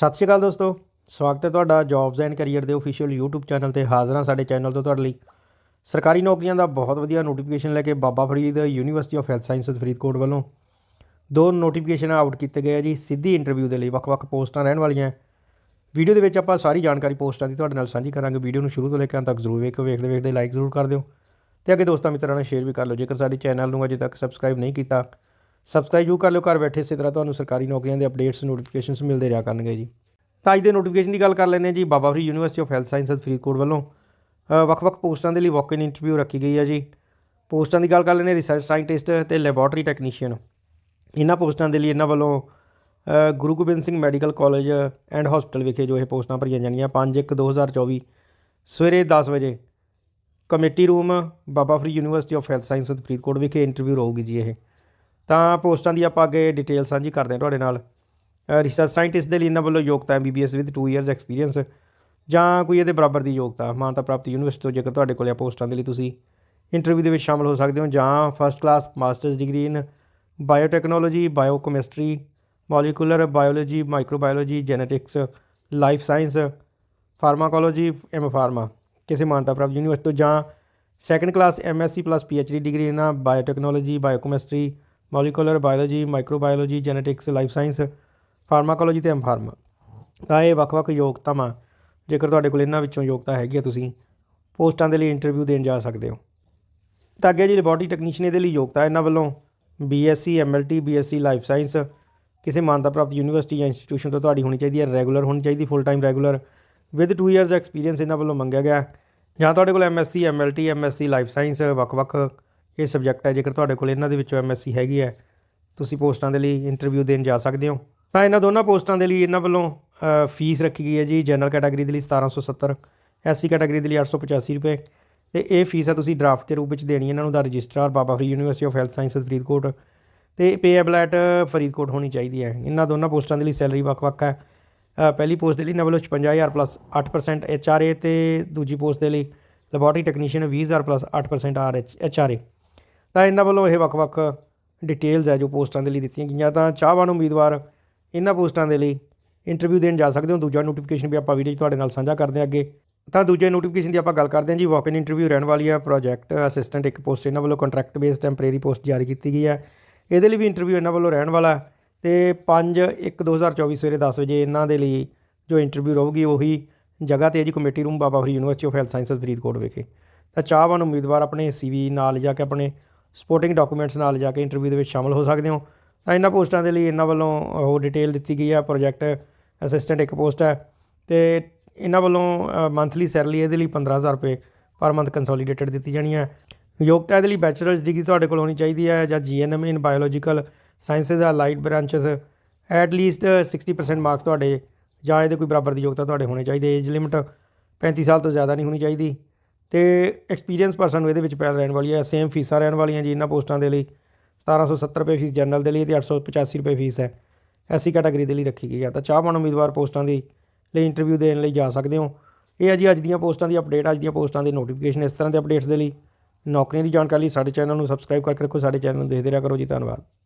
ਸਤਿ ਸ਼੍ਰੀ ਅਕਾਲ ਦੋਸਤੋ, ਸਵਾਗਤ ਹੈ ਤੁਹਾਡਾ ਜੌਬਸ ਐਂਡ ਕੈਰੀਅਰ ਦੇ ਅਫੀਸ਼ੀਅਲ YouTube ਚੈਨਲ ਤੇ ਹਾਜ਼ਰ ਹਾਂ ਸਾਡੇ ਚੈਨਲ ਤੋਂ ਤੁਹਾਡੇ ਲਈ। ਸਰਕਾਰੀ ਨੌਕਰੀਆਂ ਦਾ ਬਹੁਤ ਵਧੀਆ ਨੋਟੀਫਿਕੇਸ਼ਨ ਲੈ ਕੇ Baba Farid university of health sciences Faridkot ਵੱਲੋਂ। ਦੋ ਨੋਟੀਫਿਕੇਸ਼ਨ ਆਊਟ ਕੀਤੇ ਗਏ ਆ ਜੀ, ਸਿੱਧੀ ਇੰਟਰਵਿਊ ਦੇ ਲਈ ਵੱਖ-ਵੱਖ ਪੋਸਟਾਂ ਰਹਿਣ ਵਾਲੀਆਂ। ਵੀਡੀਓ ਦੇ ਵਿੱਚ ਆਪਾਂ ਸਾਰੀ ਜਾਣਕਾਰੀ ਪੋਸਟਾਂ ਦੀ ਤੁਹਾਡੇ ਨਾਲ ਸਾਂਝੀ ਕਰਾਂਗੇ। ਵੀਡੀਓ ਨੂੰ ਸ਼ੁਰੂ ਤੋਂ ਲੈ ਕੇ ਅੰਤ ਤੱਕ ਜ਼ਰੂਰ ਵੇਖੋ, ਵੇਖਦੇ ਵੇਖਦੇ ਲਾਈਕ ਜ਼ਰੂਰ ਕਰ ਦਿਓ। ਤੇ ਅੱਗੇ ਦੋਸਤਾਂ ਮਿੱਤਰਾਂ ਨਾਲ ਸ਼ੇਅਰ ਵੀ ਕਰ ਲਓ। ਜੇਕਰ ਸਾਡੇ ਚੈਨਲ ਨੂੰ ਅਜੇ ਤੱਕ ਸਬਸਕ੍ਰਾਈਬ ਨਹੀਂ ਕੀਤਾ ਸਬਸਕ੍ਰਾਈਬ ਜ਼ਰੂਰ ਕਰ ਲਿਓ, ਘਰ ਬੈਠੇ ਇਸੇ ਤਰ੍ਹਾਂ ਤੁਹਾਨੂੰ ਸਰਕਾਰੀ ਨੌਕਰੀਆਂ ਦੇ ਅਪਡੇਟਸ ਨੋਟੀਫਿਕੇਸ਼ਨਸ ਮਿਲਦੇ ਰਿਹਾ ਕਰਨਗੇ ਜੀ। ਤਾਂ ਅੱਜ ਦੇ ਨੋਟੀਫਿਕੇਸ਼ਨ ਦੀ ਗੱਲ ਕਰ ਲੈਂਦੇ ਹਾਂ ਜੀ, Baba Farid university of health sciences Faridkot ਵੱਲੋਂ। ਵੱਖ-ਵੱਖ ਪੋਸਟਾਂ ਦੇ ਲਈ ਵਾਕ ਇਨ ਇੰਟਰਵਿਊ ਰੱਖੀ ਗਈ ਹੈ ਜੀ। ਪੋਸਟਾਂ ਦੀ ਗੱਲ ਕਰ ਲੈਂਦੇ ਰਿਸਰਚ ਸਾਇੰਟਿਸਟ ਤੇ ਲੈਬੋਰਟਰੀ ਟੈਕਨੀਸ਼ੀਅਨ ਇਹਨਾਂ ਪੋਸਟਾਂ ਦੇ ਲਈ ਇਹਨਾਂ ਵੱਲੋਂ Guru Gobind Singh medical college and hospital ਵਿਖੇ ਜੋ ਇਹ ਪੋਸਟਾਂ ਭਰੀਆਂ ਜਾਣੀਆਂ 5/1/2024 ਸਵੇਰੇ 10 ਵਜੇ, committee room Baba Farid university of health sciences Faridkot ਵਿਖੇ ਇੰਟਰਵਿਊ ਰਹੂਗੀ ਜੀ ਇਹ। ਤਾਂ ਪੋਸਟਾਂ ਦੀ ਆਪਾਂ ਅੱਗੇ ਡਿਟੇਲ ਸਾਂਝੀ ਕਰਦੇ ਹਾਂ ਤੁਹਾਡੇ ਨਾਲ। ਰਿਸਰਚ ਸਾਇੰਟਿਸਟ ਦੇ ਲਈ ਇਹਨਾਂ ਵੱਲੋਂ ਯੋਗਤਾ ਐਮਬੀਬੀਐਸ ਵਿਦ 2 ਇਅਰਸ ਐਕਸਪੀਰੀਅੰਸ ਜਾਂ ਕੋਈ ਇਹਦੇ ਬਰਾਬਰ ਦੀ ਯੋਗਤਾ, ਮਾਨਤਾ ਪ੍ਰਾਪਤ ਯੂਨੀਵਰਸਿਟੀ ਤੋਂ ਜੇਕਰ ਤੁਹਾਡੇ ਕੋਲ ਇਹ ਪੋਸਟਾਂ ਦੇ ਲਈ ਤੁਸੀਂ ਇੰਟਰਵਿਊ ਦੇ ਵਿੱਚ ਸ਼ਾਮਲ ਹੋ ਸਕਦੇ ਹੋ ਜਾਂ first class masters degree in biotechnology biochemistry molecular biology microbiology genetics life science pharmacology M pharma ਕਿਸੇ ਮਾਨਤਾ ਪ੍ਰਾਪਤ ਯੂਨੀਵਰਸਿਟੀ ਤੋਂ ਜਾਂ second class MSc plus PhD degree in biotechnology biochemistry molecular biology, microbiology, genetics, life science, pharmacology ਤੇ M pharma ਤਾਂ ਇਹ ਵੱਖ-ਵੱਖ ਯੋਗਤਾਵਾਂ, ਜੇਕਰ ਤੁਹਾਡੇ ਕੋਲ ਇਹਨਾਂ ਵਿੱਚੋਂ ਯੋਗਤਾ ਹੈਗੀ ਆ, ਤੁਸੀਂ ਪੋਸਟਾਂ ਦੇ ਲਈ ਇੰਟਰਵਿਊ ਦੇਣ ਜਾ ਸਕਦੇ ਹੋ। ਤਾਂ ਅੱਗੇ ਜੀ ਲੈਬੋਰਟਰੀ ਟੈਕਨੀਸ਼ੀਅਨ ਇਹਦੇ ਲਈ ਯੋਗਤਾ, ਇਹਨਾਂ ਵੱਲੋਂ BSc MLT BSc life science, ਕਿਸੇ ਮਾਨਤਾ ਪ੍ਰਾਪਤ ਯੂਨੀਵਰਸਿਟੀ ਜਾਂ ਇੰਸਟੀਟਿਊਸ਼ਨ ਤੋਂ ਤੁਹਾਡੀ ਹੋਣੀ ਚਾਹੀਦੀ ਹੈ, ਰੈਗੂਲਰ ਹੋਣੀ ਚਾਹੀਦੀ full time regular with 2 years experience ਇਹਨਾਂ ਵੱਲੋਂ ਮੰਗਿਆ ਗਿਆ। ਜਾਂ ਤੁਹਾਡੇ ਕੋਲ MSc MLT MSc life science, ਵੱਖ-ਵੱਖ ਇਹ ਸਬਜੈਕਟ ਹੈ, ਜੇਕਰ ਤੁਹਾਡੇ ਕੋਲ ਇਹਨਾਂ ਦੇ ਵਿੱਚੋਂ ਐਮਐਸਸੀ ਹੈਗੀ ਹੈ, ਤੁਸੀਂ ਪੋਸਟਾਂ ਦੇ ਲਈ ਇੰਟਰਵਿਊ ਦੇਣ ਜਾ ਸਕਦੇ ਹੋ। ਤਾਂ ਇਹਨਾਂ ਦੋਨਾਂ ਪੋਸਟਾਂ ਦੇ ਲਈ ਇਹਨਾਂ ਵੱਲੋਂ ਫੀਸ ਰੱਖੀ ਗਈ ਹੈ ਜੀ ਜਨਰਲ ਕੈਟਾਗਰੀ ਦੇ ਲਈ 1770 ਐਸਸੀ ਕੈਟਾਗਰੀ ਦੇ ਲਈ 885 ਰੁਪਏ। ਤੇ ਇਹ ਫੀਸ ਹੈ, ਤੁਸੀਂ ਡਰਾਫਟ ਦੇ ਰੂਪ ਵਿੱਚ ਦੇਣੀ ਇਹਨਾਂ ਨੂੰ ਦਾ registrar Baba Farid university of health sciences Faridkot. ਤੇ ਪੇਏਬਲ ਐਟ ਫਰੀਦਕੋਟ ਹੋਣੀ ਚਾਹੀਦੀ ਹੈ। ਇਹਨਾਂ ਦੋਨਾਂ ਪੋਸਟਾਂ ਦੇ ਲਈ ਸੈਲਰੀ ਵੱਖ-ਵੱਖ ਹੈ। ਪਹਿਲੀ ਪੋਸਟ ਦੇ ਲਈ ਇਹਨਾਂ ਵੱਲੋਂ 55000 ਪਲੱਸ 8% ਐਚਆਰਏ ਤੇ ਦੂਜੀ ਪੋਸਟ ਦੇ ਲਈ laboratory technician 20000 plus 8% or HRA ਤਾਂ ਇਹਨਾਂ ਵੱਲੋਂ ਇਹ ਵੱਖ-ਵੱਖ ਡਿਟੇਲਸ ਹੈ ਜੋ ਪੋਸਟਾਂ ਦੇ ਲਈ ਦਿੱਤੀਆਂ ਗਈਆਂ। ਤਾਂ ਚਾਹਵਾਨ ਉਮੀਦਵਾਰ ਇਹਨਾਂ ਪੋਸਟਾਂ ਦੇ ਲਈ ਇੰਟਰਵਿਊ ਦੇਣ ਜਾ ਸਕਦੇ ਹੋ। ਦੂਜਾ ਨੋਟੀਫਿਕੇਸ਼ਨ ਵੀ ਆਪਾਂ ਵੀਡੀਓ ਤੁਹਾਡੇ ਨਾਲ ਸਾਂਝਾ ਕਰਦੇ ਹਾਂ ਅੱਗੇ। ਤਾਂ ਦੂਜੇ ਨੋਟੀਫਿਕੇਸ਼ਨ ਦੀ ਆਪਾਂ ਗੱਲ ਕਰਦੇ ਹਾਂ ਜੀ। ਵਾਕ ਇਨ ਇੰਟਰਵਿਊ ਰਹਿਣ ਵਾਲੀ ਹੈ। ਪ੍ਰੋਜੈਕਟ ਅਸਿਸਟੈਂਟ ਇੱਕ ਪੋਸਟ ਇਹਨਾਂ ਵੱਲੋਂ ਕੰਟਰੈਕਟ ਬੇਸਡ ਟੈਂਪਰੇਰੀ ਪੋਸਟ ਜਾਰੀ ਕੀਤੀ ਗਈ ਹੈ। ਇਹਦੇ ਲਈ ਵੀ ਇੰਟਰਵਿਊ ਇਹਨਾਂ ਵੱਲੋਂ ਰਹਿਣ ਵਾਲਾ ਹੈ। ਤੇ 5 1 2024 ਸਵੇਰੇ 10 ਵਜੇ ਇਹਨਾਂ ਦੇ ਲਈ ਜੋ ਇੰਟਰਵਿਊ ਰਹੂਗੀ ਉਹੀ ਜਗ੍ਹਾ ਤੇ ਜੀ। Committee room Baba Farid university of health sciences Faridkot ਵਿਖੇ। ਤਾਂ ਚਾਹਵਾਨ ਉਮੀਦਵਾਰ ਆਪਣੇ ਸੀਵੀ ਨਾਲ ਜਾ ਕੇ ਆਪਣੇ ਸਪੋਰਟਿੰਗ ਡਾਕੂਮੈਂਟਸ ਨਾਲ ਜਾ ਕੇ ਇੰਟਰਵਿਊ ਦੇ ਵਿੱਚ ਸ਼ਾਮਲ ਹੋ ਸਕਦੇ ਹੋ। ਤਾਂ ਇਹਨਾਂ ਪੋਸਟਾਂ ਦੇ ਲਈ ਇਹਨਾਂ ਵੱਲੋਂ ਉਹ ਡਿਟੇਲ ਦਿੱਤੀ ਗਈ ਹੈ ਪ੍ਰੋਜੈਕਟ ਅਸਿਸਟੈਂਟ ਇੱਕ ਪੋਸਟ ਹੈ ਤੇ ਇਹਨਾਂ ਵੱਲੋਂ ਮੰਥਲੀ ਸੈਲਰੀ ਇਹਦੇ ਲਈ 15000 ਰੁਪਏ ਪਰ ਮੰਥ ਕੰਸੋਲੀਡੇਟਡ ਦਿੱਤੀ ਜਾਣੀ ਹੈ। ਯੋਗਤਾ ਇਹਦੇ ਲਈ ਬੈਚਲਰਸ ਡਿਗਰੀ ਤੁਹਾਡੇ ਕੋਲ ਹੋਣੀ ਚਾਹੀਦੀ ਹੈ ਜਾਂ GNM in biological sciences allied branches at least 60% marks ਤੁਹਾਡੇ ਜਾਂ ਇਹਦੇ ਕੋਈ ਬਰਾਬਰ ਦੀ ਯੋਗਤਾ ਤੁਹਾਡੇ ਹੋਣੇ ਚਾਹੀਦੇ। ਏਜ ਲਿਮਟ 35 ਸਾਲ ਤੋਂ ਜ਼ਿਆਦਾ ਨਹੀਂ ਹੋਣੀ ਚਾਹੀਦੀ। ਤੇ ਐਕਸਪੀਰੀਅੰਸ ਪਰਸਨ ਇਹਦੇ ਵਿੱਚ ਪੈਦਾ ਰਹਿਣ ਵਾਲੀ ਹੈ। ਸੇਮ ਫੀਸਾਂ ਰਹਿਣ ਵਾਲੀਆਂ ਜੀ ਇਹਨਾਂ ਪੋਸਟਾਂ ਦੇ ਲਈ। 1770 ਰੁਪਏ ਫੀਸ ਜਨਰਲ ਦੇ ਲਈ ਤੇ 885 ਰੁਪਏ ਫੀਸ ਹੈ। ਐਸੀ ਕੈਟਾਗਰੀ ਦੇ ਲਈ ਰੱਖੀ ਗਈ ਹੈ। ਤਾਂ ਚਾਹਵਾਨ ਉਮੀਦਵਾਰ ਪੋਸਟਾਂ ਦੀ ਲਈ ਇੰਟਰਵਿਊ ਦੇਣ ਲਈ ਜਾ ਸਕਦੇ ਹੋ। ਇਹ ਹੈ ਜੀ ਅੱਜ ਦੀਆਂ ਪੋਸਟਾਂ ਦੀ ਅਪਡੇਟ ਅੱਜ ਦੀਆਂ ਪੋਸਟਾਂ ਦੇ ਨੋਟੀਫਿਕੇਸ਼ਨ ਇਸ ਤਰ੍ਹਾਂ ਦੇ ਅਪਡੇਟਸ ਦੇ ਲਈ। ਨੌਕਰੀਆਂ ਦੀ ਜਾਣਕਾਰੀ ਲਈ ਸਾਡੇ ਚੈਨਲ ਨੂੰ ਸਬਸਕ੍ਰਾਈਬ ਕਰਕੇ ਰੱਖੋ। ਸਾਡੇ ਚੈਨਲ ਨੂੰ ਦੇਖਦੇ ਰਿਹਾ ਕਰੋ ਜੀ। ਧੰਨਵਾਦ।